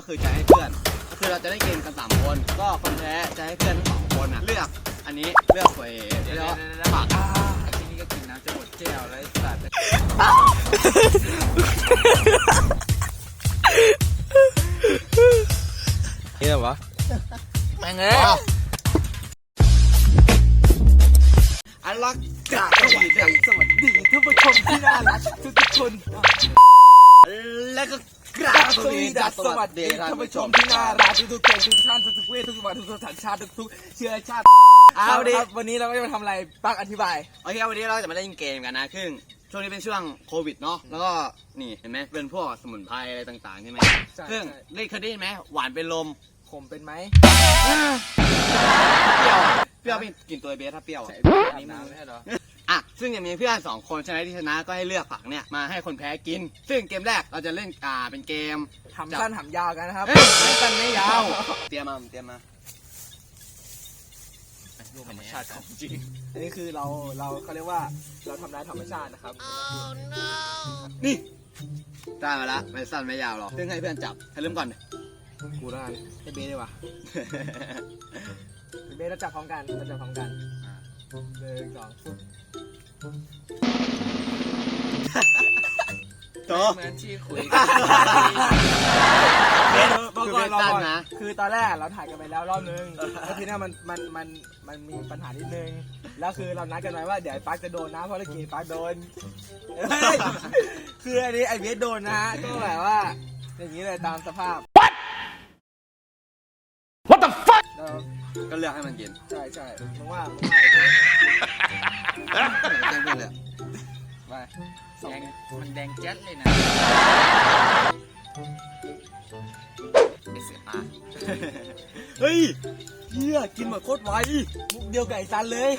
ก็คือจะให้เพื่อนก็คือเราจะได้เกมกันสามคน ก็คนแพ้จะให้เพื่อนทั้งสองคนอะเลือกอันนี้เลือกไปเรียกว่าปากอ่าทีนี้ก็กินน้ำจะหมดแก้วแล้วไอ้สัตว์นี่เหรอวะแม่งเอ้ยอันลักกาสวัสดีสวัสดีท่านผู้ชมที่น่ารักทุกทุกๆคนและก็ กราบสวัสดีสวัสดีท่านผู้ชมที่น่ารักทุกๆคนทุกท่านทุกๆเวททุกๆวันทุกๆสัญชาติทุกๆเชื้อชาติเอาดิครับวันนี้เราก็จะมาทำอะไรปักอธิบายโอเควันนี้เราจะมาเล่นเกมกันนะซึ่งช่วงนี้เป็นช่วงโควิดเนาะแล้วก็นี่เห็นไหมเป็นพวกสมุนไพรอะไรต่างๆใช่ไหมใช่ซึ่งใช่ได้เคยได้ยินไหมหวานเป็นลมผมเป็นไหมเปรี้ยวเปรี้ยวเป็นกลิ่นตัวเบสถ้าเปรี้ยวอะอันนี้น้ำไม่ใช่เหรอ อะซึ่งยังมีเพื่อนสองคนชนะที่ชนะก็ให้เลือกผักเนี่ยมาให้คนแพ้กิน ซึ่งเกมแรกเราจะเล่นอ่าเป็นเกมทำสั้นทำยาวกันนะครับเอ้ยไม่กันไม่ยาวเตรียมมาเตรียมมาธรรมชาติของจริง อันนี้คือเราเราเขาเรียกว่าเราทำร้ายธรรมชาตินะครับ นี่ได้มาละไม่สั้นไม่ยาวหรอกซึ่งให้เพื่อนจับให้เริ่มก่อนกูได้ให้เบสดีกว่าเบสเราจับพร้อมกันเราจับพร้อมกัน หนึ่งสองฟุ๊บโตเหมือนที่คุยเบเบสสบอกก่อนคือเบสเราสั้นก่อนนะคือตอนแรกเราถ่ายกันไปแล้วรอบนึงแล้วทีเนี้ยมันมันมันมันมีปัญหานิดนึง แล้วคือเรานัดกันไว้ว่าเดี๋ยวไอ้ปักจะโดนนะเพราะเมื่อกี้ปักโดนเฮ้ยคืออันนี้ไอ้เบสโดนนะฮะก็แบบว่า อย่างนี้เลยตามสภาพ What the fuck เออ ก็เลือกให้มันกินใช่ใช่มึงว่ามึงว่าไอ้เบสแจ้งเพื่อนเลยไปสองแดงนิ้วมันแดงแจ๊ดเลยนะเอสอาเฮ้ยเฮียกินหมดโคตรไวมุกเดียวกับไอ้ซันเลย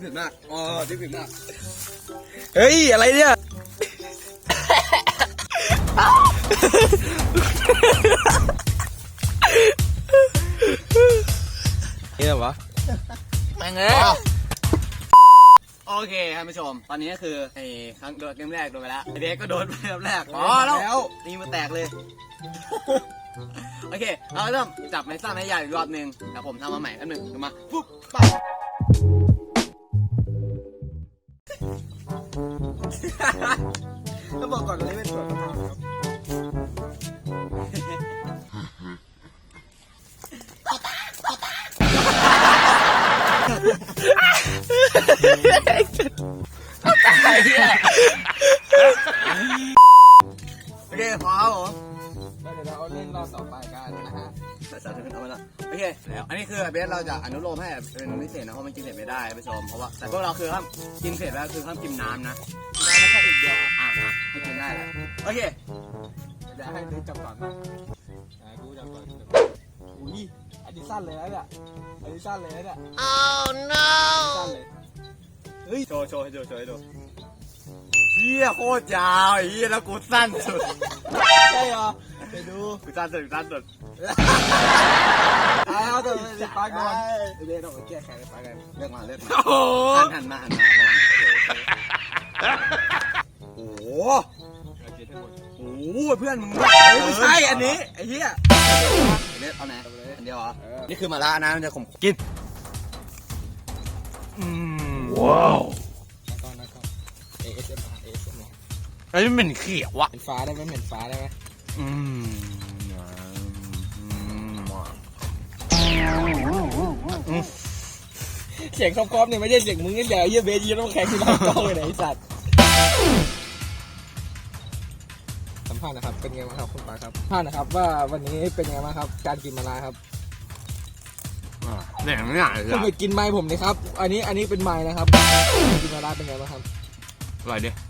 เผ็ดมากอ๋อที่เผ็ดมาก เฮ้ย อะไรเนี่ย นี่เหรอวะแม่งเอ้ยโอเคท่านผู้ชม ตอนนี้ก็คือไอ้ครั้งโดนเกมแรกโดนไปแล้วไอ้เด็กก็โดนไปเกมแรกอ๋อแล้วตีมือแตกเลย โอเค เราเริ่มจับไม้สั้นไม้ยาวอีกรอบหนึ่งแต่ผมทำมาใหม่อันหนึ่งมาปุ๊บปั๊บ ต้องบอกก่อนเลยเป็นส่วนประกอบครับโอเคพอครับผม แล้วเดี๋ยวเราเอาเล่นรอบต่อไปกันนะฮะส่สารถึงเอาไปละ เคแล้วอันนี้คือเบสเราจะอนุโลมให้เป็นพิเศษนะเพราะมันกินเผ็ดไม่ได้ท่านผู้ชมเพราะว่าแต่พวกเราคือห้ามกินเผ็ดแล้วคือห้ามกินน้ำนะได้แค่อีกเดียวอะอะให้กินได้แหละโอเคเดี๋ยวให้ดูจับก่อนนะอ่าดูจับก่อนอุ้ยอันนี้สั้นเลยนะเนี่ยอันนี้สั้นเลยนะเนี่ย oh no สั้นเลยเฮ้ยโชว์โชว์ให้ดูโชว์ให้ดูเฮียโคตรยาวไอ้เฮียแล้วกูสั้นสุดใช่เหรอ ไปดูกูสั้นสุดกูสั้นสุดเอาเอาตัวไปปาก่อนเดี๋ยวเราไปแก้แค้นไปปากันเลือกมาเลือกมาโอ้หันหันมาหันมาหันมาโอ้โหเราเก็บให้หมดโอ้โหเพื่อนมึงไม่ใช่อันนี้ไอ้เหี้ยเลือกเอาไหนอันเดียวเหรอเออนี่คือมาละนะมันจะขมกินอืมว้าวนักกล้องนักกล้อง ASMR ASMR อันนี้มันเขียววะเห็นฟ้าได้ไหมเห็นฟ้าได้ไหมอืมอืม เสียงครอบๆเนี่ยไม่ใช่เสียงมึงนี่แหละไอ้เหี้ยเบสยืนต้องแข่งที่หน้ากล้องเลยนะไอ้สัตว์สัมภาษณ์นะครับ เป็นไงบ้างครับคุณปาครับสัมภาษณ์นะครับ ว่าวันนี้เป็นไงบ้างครับ การกินมาลาครับอะเนี่ยไม่ง่ายเลยคุณอะไปกินไม้ผมนะครับ อันนี้อันนี้เป็นไม้นะครับกินมาลาเป็นไงบ้างครับอร่อยดิไอ้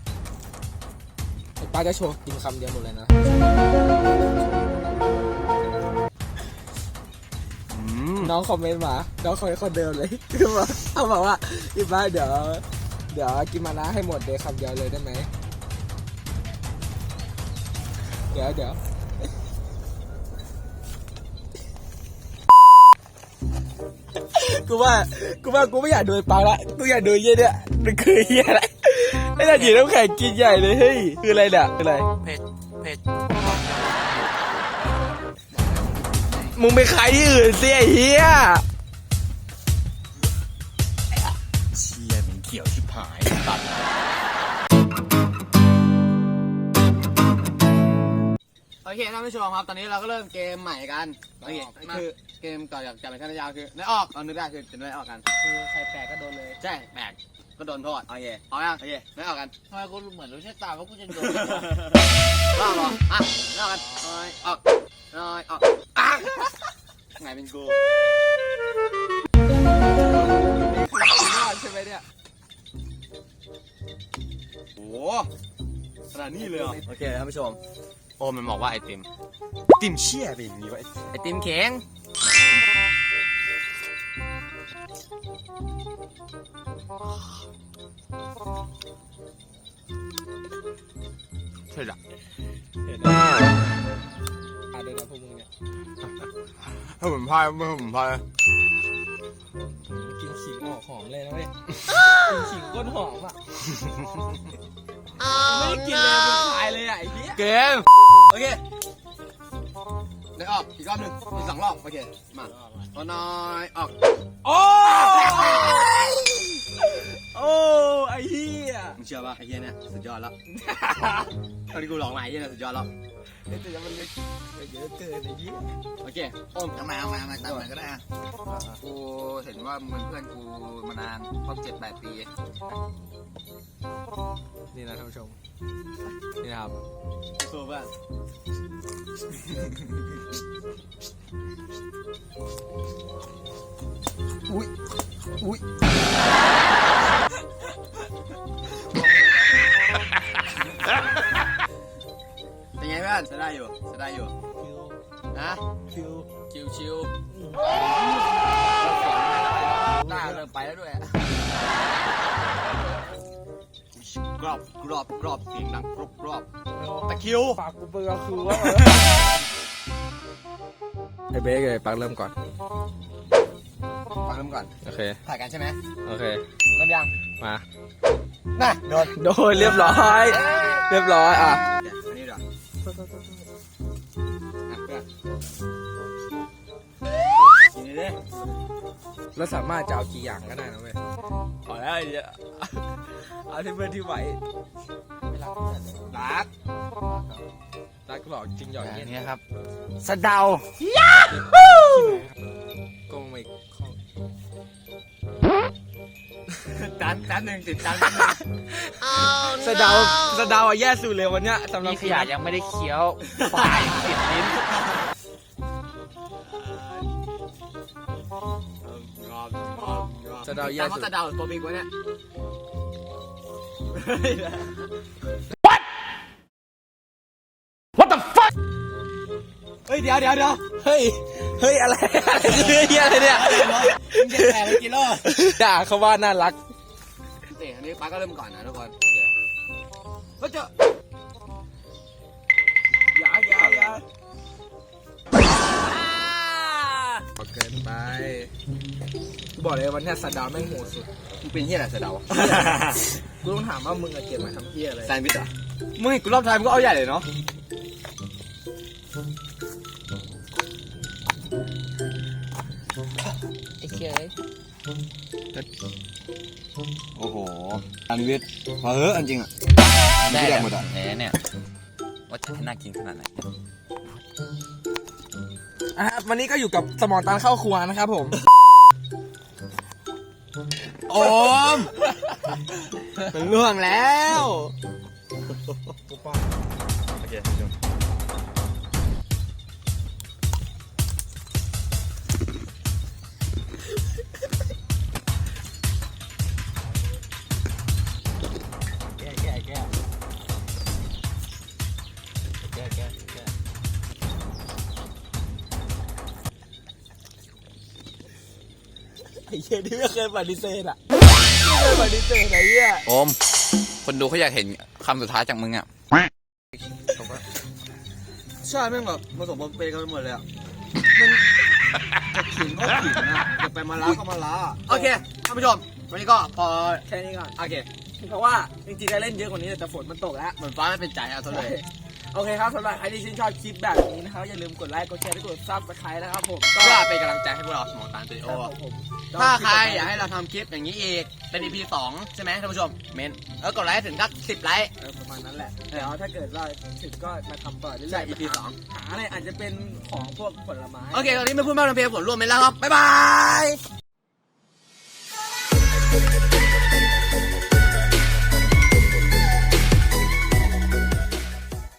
ป้าจะโชว์กินคำเดียวหมดเลยนะน้องคอมเมนต์มา น้องคอมเมนต์คนเดิมเลยคือว่าเขาบอกว่าอีป้าเดี๋ยว เดี๋ยวกินมานะให้หมดเลยคำเดียวเลยได้ไหม เดี๋ยวเดี๋ยวกูว่า กูว่ากูไม่อยากดูป้าละ กูอยากดูเยี่ยเนี่ยมันคือเยี่ยแหละ ไอ้น่าหยีน้ำแข็งกินใหญ่เลยเฮ้ยคืออะไรเนี่ยคืออะไรเผ็ดเผ็ดมึงไปขายที่อื่นสิไอ้เหี้ยเชียร์มันเขียวชิบหายตัดโอเคท่านผู้ชมครับ ตอนนี้เราก็เริ่มเกมใหม่กันโอเคคือเกมต่อจากจากเป็นขั้นยาวคือไม่ออกเอานึกได้คือจะไม่ออกกัน คือใครแปลกก็โดนเลย ใช่แบก ก็โดนโทษโอเคเอายังโอเคไม่ออกกันทำไมกูเหมือนรู้ชะตาว่ากูจะโดนรอบเหรออะไม่ออกกันน้อยออกน้อยออกอะไงเป็นกูใช่ไหมเนี่ยโอ้โหขนาดนี้เลยเหรอโอเคท่านผู้ชม โอ้มันบอกว่าไอติม ติมเชี่ยเป็นอย่างนี้วะไอติมเข็ง ใช่ละเห็นอะเดินมาพวกมึงเนี่ยถ้าผมพายไม่ผมพายกินขิงออกหอมเลยนะเว้ยกินขิงก้นหอมอะไม่ได้กินเลยมันคายเลยอะไอ้เหี้ยเกมโอเค ได้ออกอีกรอบหนึ่งอีกสองรอบโอเคมาตัวน้อยออกโอ้ โอ้ไอ้เหี้ยมึงเชื่อป่ะไอ้เหี้ยเนี่ยสุดยอดแล้วตอนที่กูลองมาไอ้เหี้ยเนี่ยสุดยอดแล้วแต่ยังมันเล็กเยอะเกินไอ้เหี้ยโอเคโอมเอามาเอามาเอามาตามมันก็ได้อะกูเห็นว่ามึงเป็นเพื่อนกูมานานครบเจ็ดแปดปี นี่นะท่านผู้ชม นี่นะครับสู้ป่ะอุ้ยอุ้ย กรอบกรอบกรอบเสียงดังกรอบกรอบตะคริวปากกูเบื่อคือว่าไอ้เบ๊กเลยปักเริ่มก่อน ฟังเริ่มก่อน โอเค ถ่ายกันใช่ไหมโอเค เริ่มยังมา น่ะโดนโดนเรียบร้อย เรียบร้อยอะ เดี๋ยวอันนี้ดีกว่าอะเพื่อนกินเลยดิ เราสามารถจะเอากี่อย่างก็ได้นะเว้ยขอแล้วไอ้เดียเอาที่เพื่อนที่ไหวไม่รักเพื่อนเลยรักรักหลอกจริงหยอกอเย็นย่างนี้ครับสะเดาโกงไม่เข้าจานจานหนึ่งติดจานหนึ่งสะเดาสะเดาอะแย่สุดเลยวันเนี้ยสำหรับนี่ขยะยังไม่ได้เคี้ยวฝ่ายติดลิ้นะเดาแย่จานสุเขาดสะเดาตัวบิ๊กวะเนี่ยเฮ้ยเดี๋ยวเดี๋ยวเดี๋ยวเฮ้ย เฮ้ยอะไรอะไรคือเฮียอะไรเนี่ยมึงจะแข่งไปกี่รอบด่าเขาว่าน่ารักเตะอันนี้ป้าก็เริ่มก่อนนะทุกคนก็เจอ บอกเลยวันเนี้ยสะเดาแม่งโหดสุด มึงเป็นเฮียอะไรสะเดากูต้องถามว่ามึงอะเก็บมาทำเฮียอะไรแซนด์วิชเหรอมึงเห็นกูรอบท้ายมึงก็เอาใหญ่เลยเนาะไอ้เคี้ยโอ้โหอันวิทย์เอออันจริงอะได้แดแล้กวหมดอะแหนเนี่ยว่าจะให้น่ากินขนาดไหนอะครับวันนี้ก็อยู่กับสมองตันเข้าครัวนะครับผม โอมเป็นล่วงแล้วโอเคแก้แก้แก้แก้แก้แก้ ไอ้เหี้ยที่ไม่เคยปฏิเสธอะไม่เคยปฏิเสธไอ้เหี้ยโอม คนดูเขาอยากเห็นคำสุดท้ายจากมึงอะใช่แม่งแบบผสมปนเปกันไปหมดเลยอะเขิงก็ขิงนะจะไปมาล้าก็มาล้าโอเคท่านผู้ชมวันนี้ก็พอแค่นี้ก่อนโอเคเพราะว่าจริงๆได้เล่นเยอะกว่านี้แต่ฝนมันตกแล้วเหมือนฟ้าไม่เป็นใจเอาซะเลยโอเคครับสำหรับใครที่ชื่นชอบคลิปแบบนี้นะครับอย่าลืมกดไลค์กดแชร์และกดซับสไครต์นะครับผมเพื่อเป็นกำลังใจให้พวกเราสมองตาลสตูดิโอครับผม ถ้าใครอยากให้เราทำคลิปอย่างนี้อีก เป็น EP สองใช่ไหมท่านผู้ชม เมนแล้วกดไลค์ให้ถึงสักสิบไลค์ เออประมาณนั้นแหละเดี๋ยวถ้าเกิดว่าถึงก็มาทำต่อเรื่ใช่อยๆ EP สองหาอะไรอาจจะเป็นของพวกผลไม้ โอเคตอนนี้ไม่พูดมากทำเพลงผลรวมไปแล้วครับ บ๊ายบาย